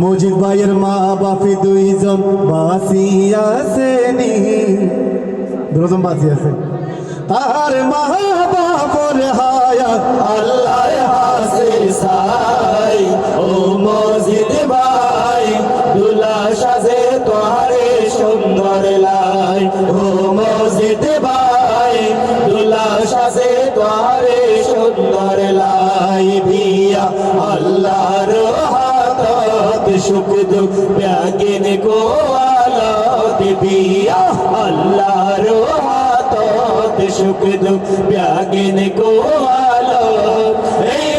মজিদ ভাইয়ের মা বাপি দুইজন আসেনি দুজন বাসি আছে। তার মা বাপর হায়া আল্লাহ হাসে সাই ও মজিদ ভাই দুলা সাজে তোহারে সুন্দর লাই। ও মজিদ ভাই দুলা সাজে তোহারে সুন্দর লাই। বিয়া আল্লাহর সুখ দুঃখ ব্যাগিন গো আলাদ বিয়া আল্লাহর হাতত সুখ দুঃখ ব্যাগিন গো আলাদ এই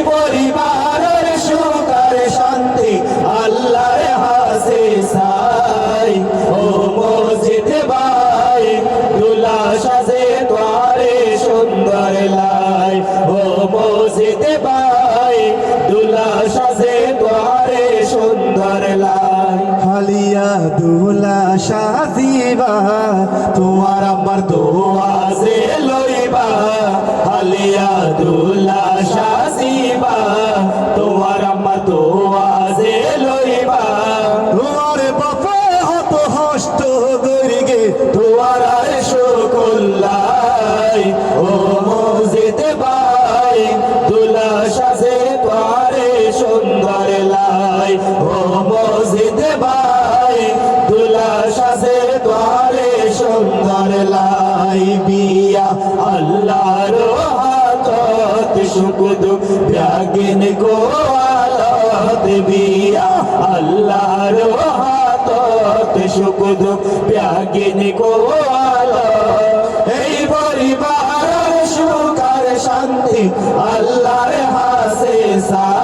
দুলা সাজিবা তোমার আমার দোয়া সে লইবা। তোমার বাপে হত হষ্ট গরিগে, তোমার আর শুকুল্লাই ও মসজিদে ভাই, দুলা সাজে তোয়ারে সুন্দর লাই। ও মসজিদে ভাই, দুলা সাজে তোয়ারে সুন্দর লাই। হাতত সুকুদ ব্যাগিন গো আলাদ বিয়া। আল্লাহর হাতত সুকুদ ব্যাগিন গো আলাদ এই পরিবার সুখার শান্তি আল্লাহর হাসে সাই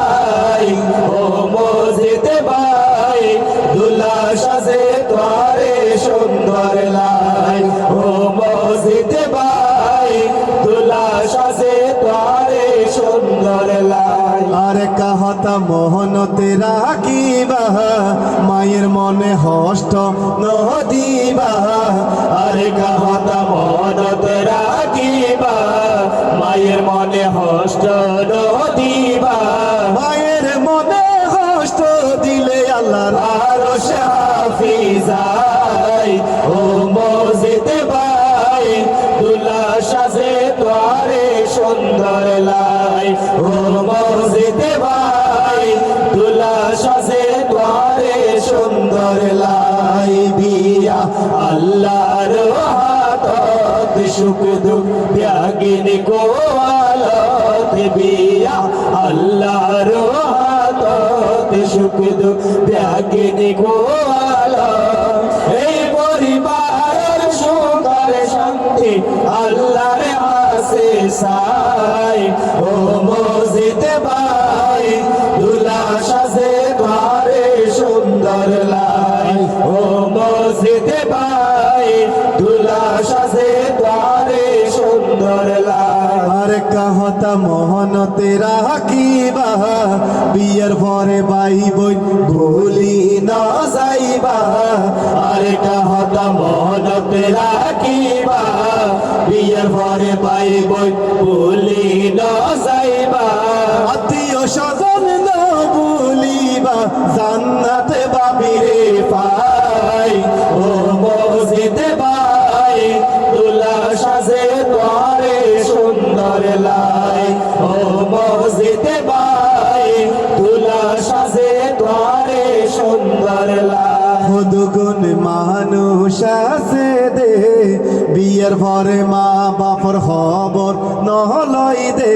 কাহতা মোহনতে রাখিবা মায়ের মনে হষ্ট নদিবা আরে কাহতা মোহনতে রাখিবা মায়ের মনে হষ্ট নদিবা মায়ের মনে হষ্ট দিলে আল্লাহ আরও হাফিজাই। ও মসজিদে ভাই, দুলা সাজে তোয়ারে সুন্দর লাই। ও মসজিদে ভাই দুলা সাজে তোয়ারে সুন্দর লাই বিয়া। আল্লাহর হাতত সুখ দুঃখ ব্যাগিন গোয়ালত বিয়া। আল্লাহর হাতত সুখ দুঃখ ব্যাগিন গোয়ালত। এই পরিবার সুখের শান্তি আল্লাহর আসে সাই। ও মসজিদে ভাই কাহতা মোহনতে রাখিবা বিয়ের পরে বাই বই ভুলি না যাইবা। আর কাহতা মোহনতে রাখিবা বিয়ের পরে বাই বই ভুলি আছে দে বিয়ের পরে মা বাপর খবর নহলই দে।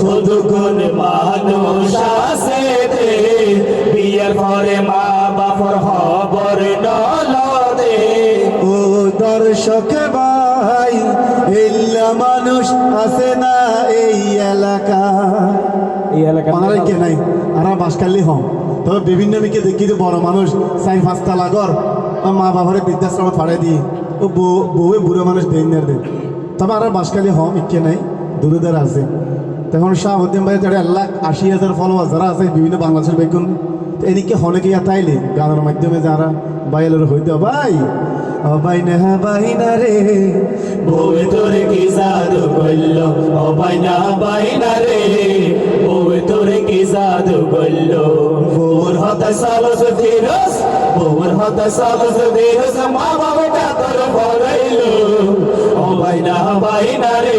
খুদগুন মানুষ আছে দে বিয়ের পরে মা বাপর খবর নহল দে। ও দর্শক ভাই এল্লা মানুষ আছে না এই এলাকা? এই এলাকার বাংলায় কে নাই আমরা বাসকালি হম। তবে বিভিন্ন মিকে দেখি যে বড় মানুষ চাই পাঁচটা লাগর। মা বাবারে বৃদ্ধাশ্রমে ফাড়াই দিই ও বউ- বউয়ে বুড়ো মানুষ দেন দেন তবে আর বাসকালি হম ইকে নাই দূরে দূরে আছে তখন শাহ শাহাবুদ্দিন ভাই যারা এক লাখ আশি হাজার ফলোয়ার যারা আছে বিভিন্ন বাংলাদেশের বেগুন এদিকে হনেকে তাইলে গানের মাধ্যমে যারা বাইলের হইতে ভাই ও বাইনা রে বউয়ে তোরে কি জাদু ও বাইনা বাইনা রে বউয়ে তোরে কি জাদু করল বউর হতে সালস ফিরস বউর হতে সালস ফিরস মা বাবাটা তোর ভরাইলো ও বাইনা বাইনা রে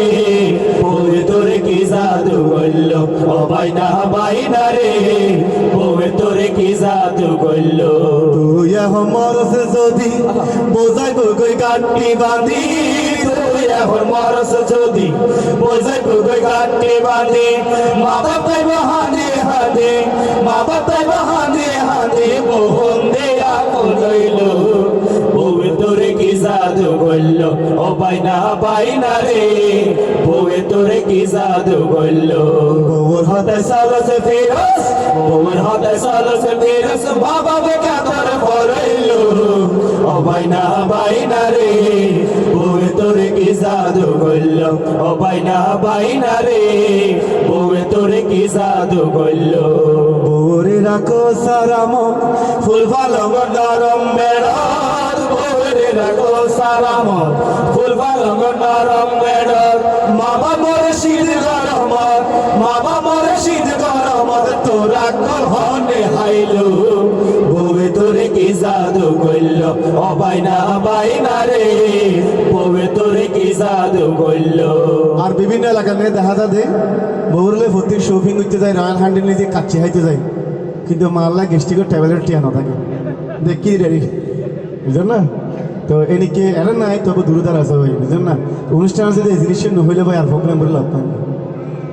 বউয়ে তোরে কি জাদু করল ও বাইনা বাইনা রে বউয়ে কি জাদু করল তুই মরস যদি বোঝাই গই গাঁটি বাঁধি তুই এখন মরস যদি বোঝাই বুঝাই কাটতে বাঁধে মা বাবাই বাহানে হাদে মা বাবাই বাহানে হাদে, মোহন ও বাইনা রে। বউয়ে তোরে কি জাদু করল? বউর হাতে সালস ফেরস বউর হাতে সালস ফেরস বাবা বেকা তোর ভরাইল ও বাইনা বাইনা রে। বউয়ে তোরে কি জাদু করল? ও বাইনা বাইনা রে। বউয়ে তোরে কি জাদু করল? ওরে রাখো সারাম ফুল ভালো বেড়ার বউরে আর বিভিন্ন এলাকার মেয়ে দেখা যায় বউরলে ভর্তি শপিং করতে যায়, রয়্যাল হ্যান্ডেল নিয়ে কাচ্চি হাইতে যায়। কিন্তু মাল্লা গেস্টিকের ট্যাবলেট টিয়া না থাকে। দেখি রেডি বুঝলেন না? তো এনেকে এর নাই তবে দূরদার আছে ভাই বুঝলেন না? অনুষ্ঠান আছে যে এই জিনিসটা নহইলে ভাই আর প্রোগ্রাম করে লাভ নাই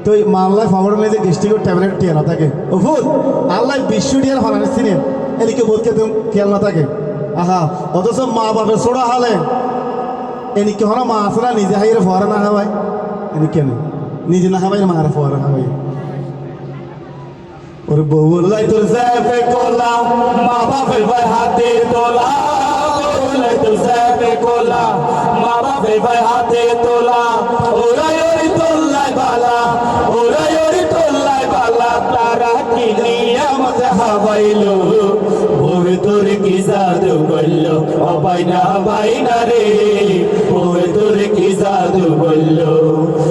তো মাল্লায় ফাওয়ার নিয়ে যে গেস্টিকের ট্যাবলেট টিয়া না থাকে ও ফুল আল্লাহ বিশ্ব টিয়ার ফানানি সিনেম এদিকে বলতে তো খেয়াল না থাকে আহা, অথচ মা বাপের ছোড়া হালে। এনেকে হরা মা আছে না, নিজে হাইরে ফরা না হাওয়াই এনেকে নিজে না হাওয়াই মারা ফরা হাওয়াই ওর বউ লাই তোর জ্যাপে কোলা, মা বাপের ভাই হাতে তোলা। বউলাই জ্যাপে কোলা, মা বাপের ভাই হাতে তোলা, ওরাই ওরি তোল্লাই বালা, ওরাই ওরি তোল্লাই বালা, তারা কি নিয়ামত হাবাইলো বউয়ে তোর কি জাদু করল? ও বাইনা রে বউয়ে তোর কি জাদু করল?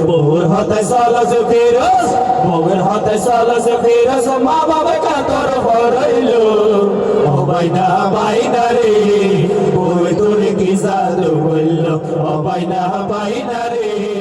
বউর হাতে সালাস ফেরস বউয়ের হাতে সালাস ফেরস মা বাবা কা তোর হরাইলো ও বাইনা বাইনা রে তোর কি জাদু করল ও বাইনা বাইনা রে।